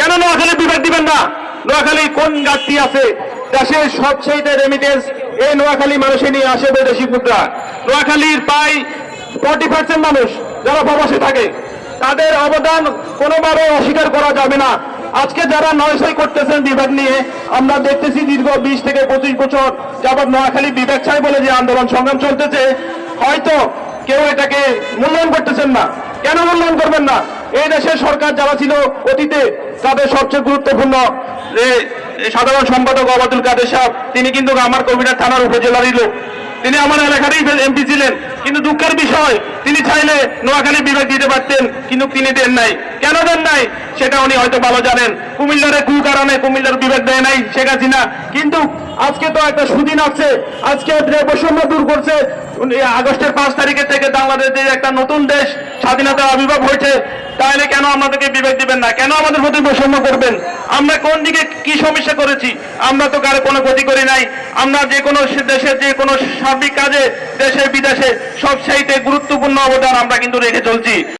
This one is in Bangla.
কেন নোয়াখালী বিভাগ দিবেন না? নোয়াখালী কোন ঘাটতি আছে? দেশের সবচেয়ে রেমিটেন্স এই নোয়াখালী মানুষে নিয়ে আসে বৈদেশিক মুদ্রা। নোয়াখালীর প্রায় ফর্টি পার্সেন্ট মানুষ যারা প্রবাসে থাকে, তাদের অবদান কোনোভাবে অস্বীকার করা যাবে না। আজকে যারা নয়সাই করতেছেন বিভাগ নিয়ে, আমরা দেখতেছি দীর্ঘ বিশ থেকে পঁচিশ বছর যাবৎ নোয়াখালী বিভাগ চাই বলে যে আন্দোলন সংগ্রাম চলতেছে, হয়তো কেউ এটাকে মূল্যায়ন করতেছেন না। কেন মূল্যায়ন করবেন না? এই দেশের সরকার যারা ছিল অতীতে, তাদের সবচেয়ে গুরুত্বপূর্ণ সাধারণ সম্পাদক অবাদুল কাদের সাহেব, তিনি কিন্তু আমার কবিরা থানার উপজেলারই লোক তিনি আমার এলাকারই এমপি ছিলেন। কিন্তু দুঃখের বিষয়, তিনি চাইলে নোয়াখালী বিভাগ দিতে পারতেন, কিন্তু তিনি দেন নাই। কেন দেন নাই? সেটা উনি হয়তো ভালো জানেন। কুমিল্লারে কু কারণে কুমিল্লার বিভাগ দেয় নাই শেখ হাসিনা। কিন্তু আজকে তো একটা সুদিন আছে আজকে বৈষম্য দূর করছে আগস্টের পাঁচ তারিখের থেকে বাংলাদেশ যে একটা নতুন দেশ স্বাধীনতার আবির্ভাব হয়েছে। তাহলে কেন আমাদেরকে বিবেক দিবেন না? কেন আমাদের প্রতি বৈষম্য করবেন? আমরা কোন দিকে কি সমস্যা করেছি? আমরা তো কারও কোনো ক্ষতি করি নাই। আমরা যে কোনো দেশের যে কোনো সার্বিক কাজে, দেশে, বিদেশে সব চাইতে গুরুত্বপূর্ণ অবদান আমরা কিন্তু রেখে চলছি।